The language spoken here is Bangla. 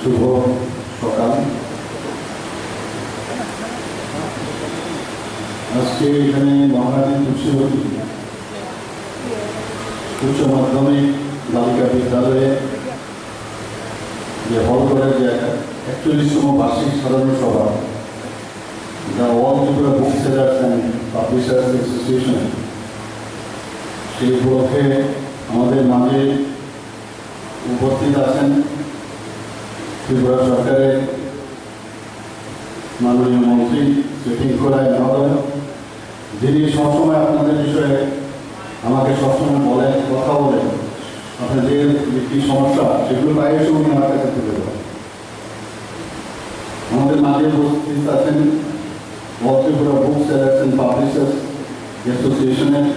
শুভ সকাল। আজকে এখানে মহারানী তুলসীবতী উচ্চ মাধ্যমিক বালিকা বিদ্যালয়ে যে হল করে যে একচল্লিশতম বার্ষিক সাধারণ সভা, যা all Tripura book sellers and publishers association সেই উপলক্ষে আমাদের মাঝে উপস্থিত আছেন ত্রিপুরা সরকারের মাননীয় মন্ত্রী শ্রী টিঙ্কু রায় মহোদয় যিনি সবসময় আপনাদের বিষয়ে আমাকে সবসময় বলেন কথা বলেন আপনাদের যে কী সমস্যা সেগুলো বাইরে এসে উনি আমার কাছে তুলে দেবেন আমাদের মাঝে উপস্থিত আছেন all Tripura book sellers and publishers অ্যাসোসিয়েশনের